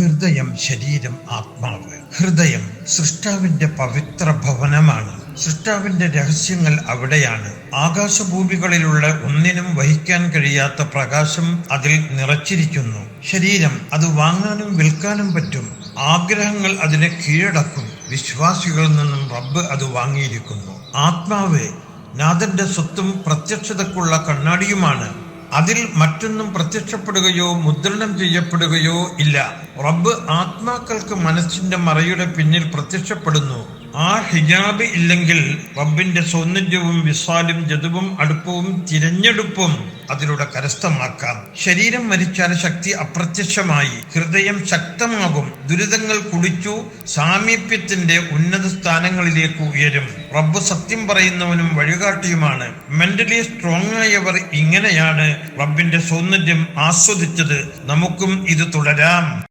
ഹൃദയം ശരീരം ആത്മാവ്. ഹൃദയം സൃഷ്ടാവിന്റെ പവിത്ര ഭവനമാണ്. സൃഷ്ടാവിന്റെ രഹസ്യങ്ങൾ അവിടെയാണ്. ആകാശഭൂമികളിലുള്ള ഒന്നിനും വഹിക്കാൻ കഴിയാത്ത പ്രകാശം അതിൽ നിറച്ചിരിക്കുന്നു. ശരീരം അത് വാങ്ങാനും വിൽക്കാനും പറ്റും. ആഗ്രഹങ്ങൾ അതിനെ കീഴടക്കും. വിശ്വാസികളിൽ നിന്നും റബ്ബ് അത് വാങ്ങിയിരിക്കുന്നു. ആത്മാവ് നാഥന്റെ സ്വത്തും പ്രത്യക്ഷതക്കുള്ള കണ്ണാടിയുമാണ്. അതിൽ മറ്റൊന്നും പ്രത്യക്ഷപ്പെടുകയോ മുദ്രണം ചെയ്യപ്പെടുകയോ ഇല്ല. റബ്ബ് ആത്മാക്കൾക്ക് മനസ്സിന്റെ മറയുടെ പിന്നിൽ പ്രത്യക്ഷപ്പെടുന്നു. ആ ഹിജാബ് ഇല്ലെങ്കിൽ റബ്ബിന്റെ സൗന്ദര്യവും വിശാലും ജതുവും അടുപ്പവും തിരഞ്ഞെടുപ്പും അതിലൂടെ കരസ്ഥമാക്കാം. ശരീരം മരിച്ചാൽ ശക്തി അപ്രത്യക്ഷമായി ഹൃദയം ശക്തമാകും ദുരിതങ്ങൾ കുടിച്ചു സാമീപ്യത്തിന്റെ ഉന്നത സ്ഥാനങ്ങളിലേക്ക് ഉയരും. റബ്ബ് സത്യം പറയുന്നവനും വഴികാട്ടിയുമാണ്. മെന്റലി സ്ട്രോങ് ആയവർ ഇങ്ങനെയാണ് റബ്ബിന്റെ സൗന്ദര്യം ആസ്വദിച്ചത്. നമുക്കും ഇത് തുടരാം.